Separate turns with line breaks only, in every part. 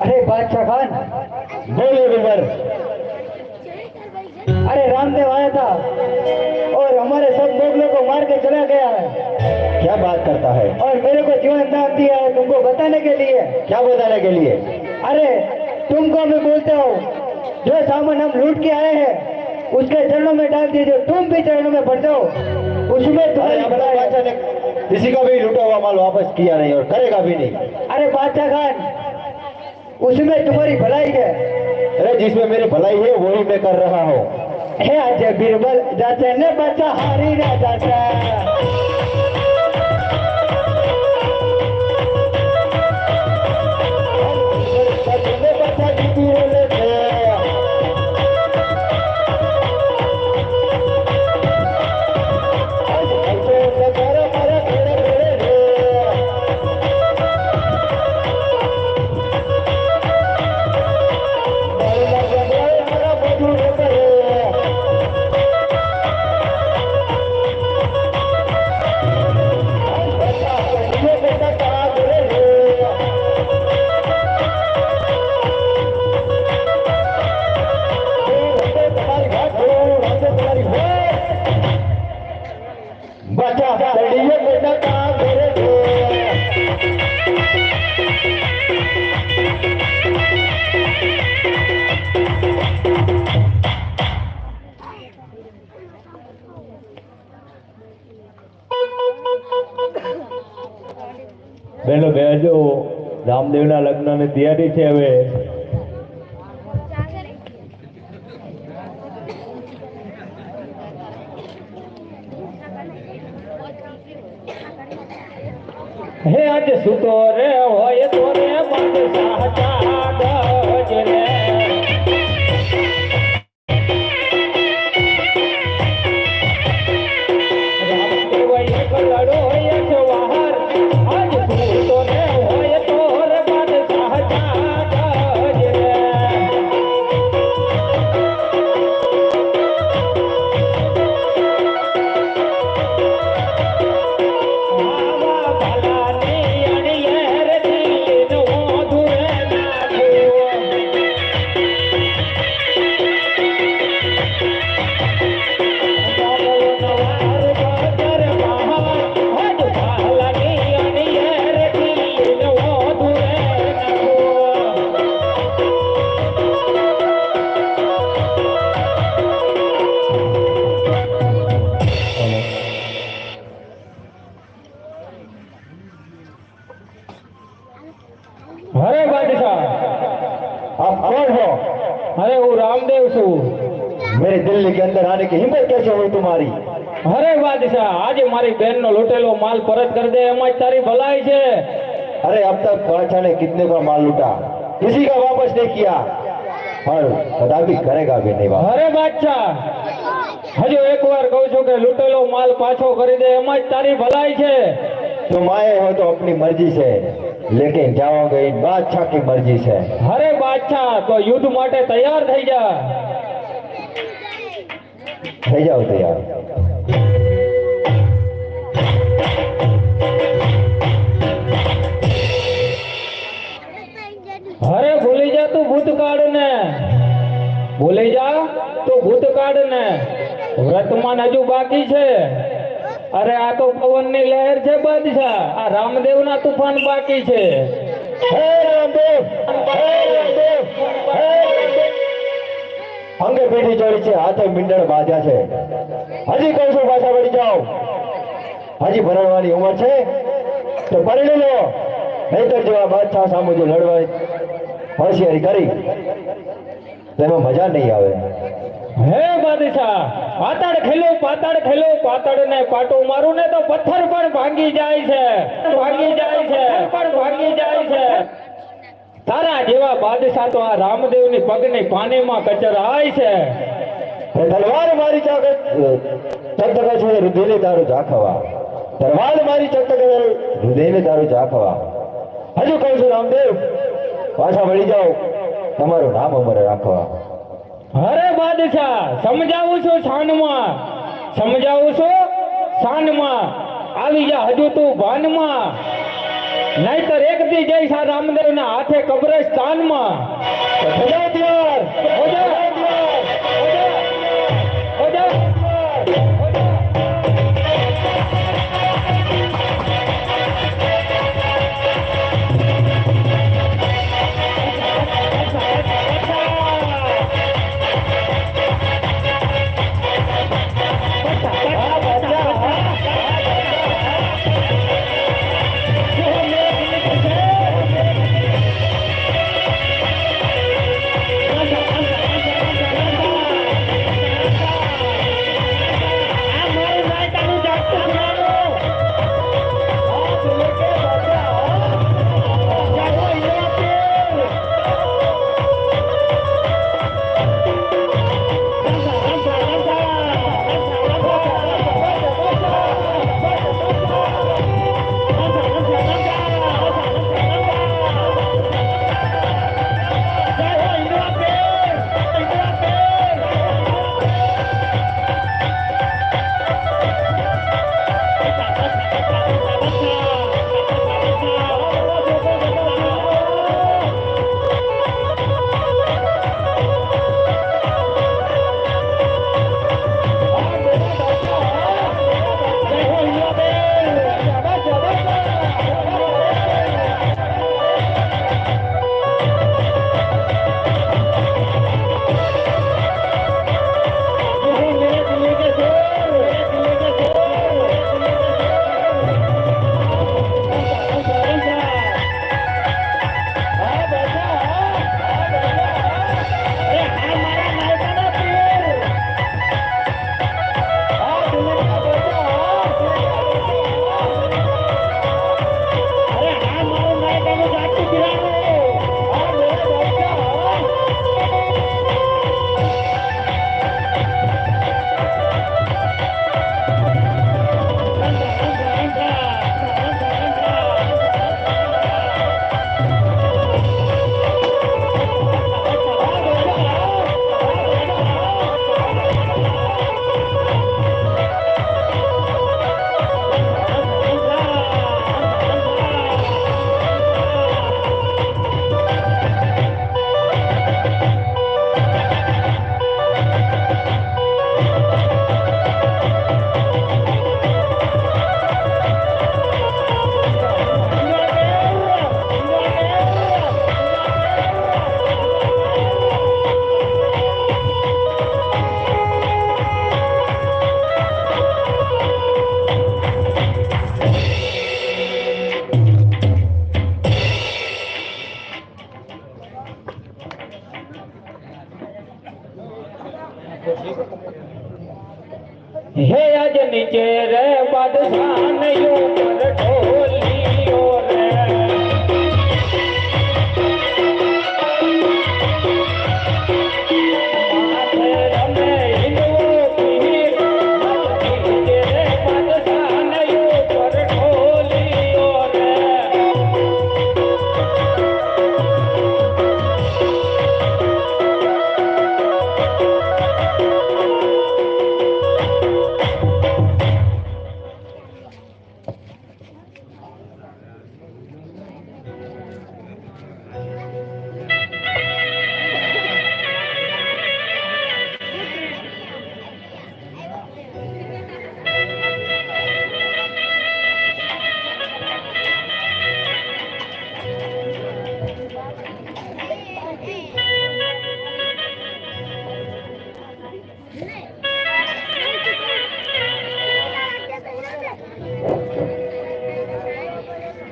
अरे बादशाह खान
बोले विवर
अरे रामदेव आया था और हमारे सब मुगलों को मार के चला गया है।
क्या बात करता है?
और मेरे को जीवन दान दिया है तुमको बताने के लिए।
क्या बताने के लिए?
अरे तुमको मैं बोलता हूँ जो सामान हम लूट के आए हैं उसके चरणों में डाल दीजिए तुम भी चरणों में पड़ जाओ उसमें
अरे
तुम्हारी
अपना
भलाई है।
बादशाह ने किसी का भी लूटा हुआ माल वापस किया नहीं और करेगा भी नहीं
अरे बादशाह खान उसमें तुम्हारी भलाई है
अरे जिसमें मेरी भलाई है वही मैं कर रहा हूँ
हे अजय बीरबल जाते ने बच्चा हारी ना जाता
બેનો બેજો રામદેવના લગ્નની તૈયારી છે હવે. હે આજે સુતો રે
અરે બાદશાહ
आप कौन हो
અરે હું રામદેવ છું
मेरे दिल्ली के अंदर आने की हिम्मत कैसे हुई तुम्हारी
અરે બાદશાહ આજે મારી બેન નો લૂંટેલો માલ પરત કરી દે એમાં જ તારી ભલાઈ છે
अरे अब तक बादशाह ने कितने का माल लूटा किसी का वापस नहीं किया और कदा भी करेगा भी नहीं वापस
અરે બાદશાહ હજુ એક વાર કહું છું કે લૂંટેલો માલ પાછો કરી દે એમાં જ તારી ભલાઈ છે
तुम आए हो तो अपनी मर्जी से લેકિન જાઓગે બાદશાહ કી મરજી છે.
અરે બાદશાહ તો યુદ્ધ માટે તૈયાર થઈ જા.
થઈ જાઓ તૈયાર.
અરે ભૂલી જા તું ભૂતકાળ ને ભૂલી જા તું ભૂતકાળ ને વ્રતમાન હજુ બાકી છે. અરે આ તો પવનની લહેર છે બાદશાહ. આ રામદેવ ના તુફાન બાકી છે.
હે રામદેવ, હે છે, હાથે મીંડળ બાંધ્યા છે. હજી કહું પાછા વળી જાઓ. હજી ભરણવાની ઉંમર છે. તો પરણી લો. નહીતર જેવા બાદશાહ સામે જો લડવા હોશિયારી કરી. તેમાં મજા નહીં આવે.
હે બાદશાહ પાતાળ ખેલું પાતાળ ખેલું પાતાળ ને પાટો મારું ને તો પથ્થર પણ ભાંગી જાય છે. ભાંગી જાય છે. પણ ભાંગી જાય છે. તારા જેવા બાદશાહ તો આ રામદેવની પગની પાણીમાં કચરાય છે.
તલવાર મારી ચાકે ચકચકે છે હૃદયને તારું જાખવા તલવાર મારી ચકચકે છે હૃદયને તારું જાખવા હજુ કહું છું રામદેવ પાછા વળી જાઓ. તમારું નામ અમારે રાખવા.
અરે બાદશાહ, સમજાવું છું શાનમાં સમજાવું છું શાનમાં આવી જા હજુ તું ભાનમાં. નહીતર એક દી જઈશ આ રામદેવ ના હાથે કબ્રસ્તાનમાં.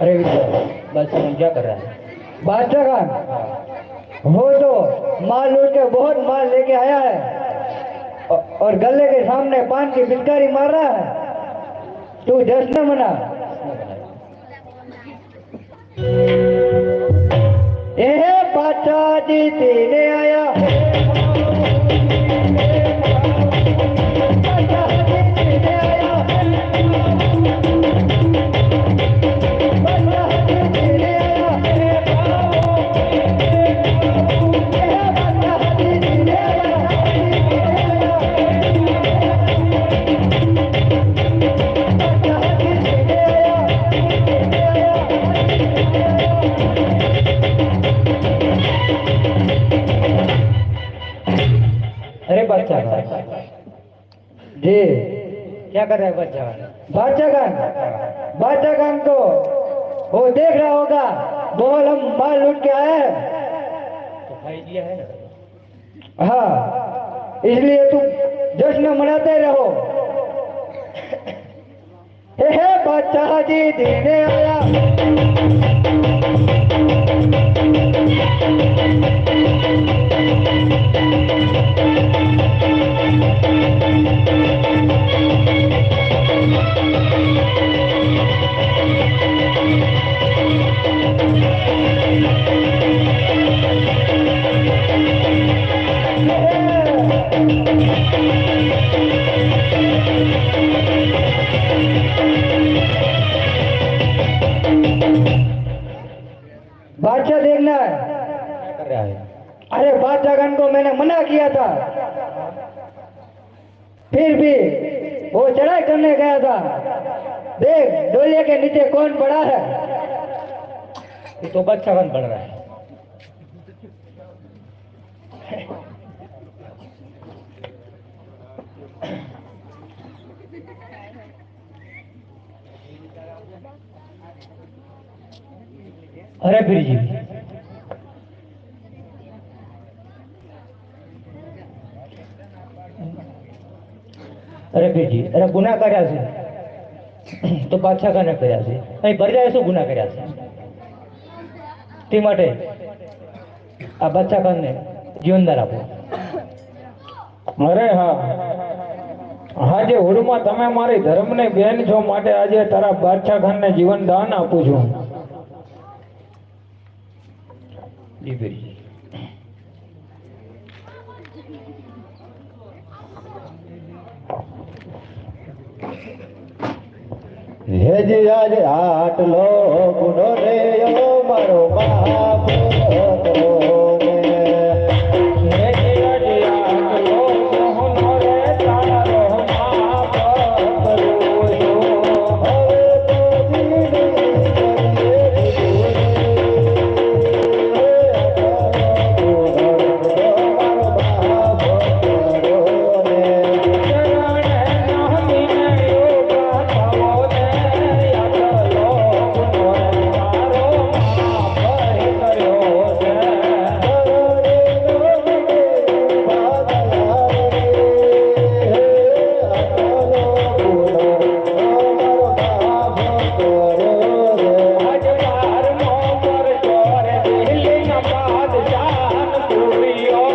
अरे, बस क्या कर रहा है।
बादशाह खान वो तो माल लूट के बहुत माल लेके आया है और गले के सामने पान की पिचकारी मार रहा है। तू जश्न मना। ए, बादशाह जी, तेने आया। बादशाह जी आया। अरे बच्चा जी।
क्या कर रहे है बच्चा
बच्चा गान। बच्चा गान को वो देख रहा होगा। बोल हम माल लूट के आए।
तो हाँ।
इसलिए तुम जश्न मनाते रहो। बादशाह जी देने आया बादशाह देखना है
क्या कर रहा है
अरे बादशाह खान को मैंने मना किया था फिर भी वो चढ़ाई करने गया था देख डोलिया के नीचे कौन पड़ा है
ये तो बादशाह खान बन रहा है અરે પીરજી અરે પીરજી અરે ગુના કર્યા છે. તો પાછા ખાને કર્યા છે? અહીં ભરજાએ શું ગુના કર્યા છે? તે માટે આ બચ્ચા ખાનને જીવનદાર આપો.
અરે હા. આજે હોડમાં તમે મારી ધર્મને બેન છો માટે આજે તારા બાદશાહ જીવન દાન આપું છું.
જી પીરજી
હેજી આજે આટલો ગુનો રે ઓ મારો બાપ હતો ને બાદ જાન પૂર્યો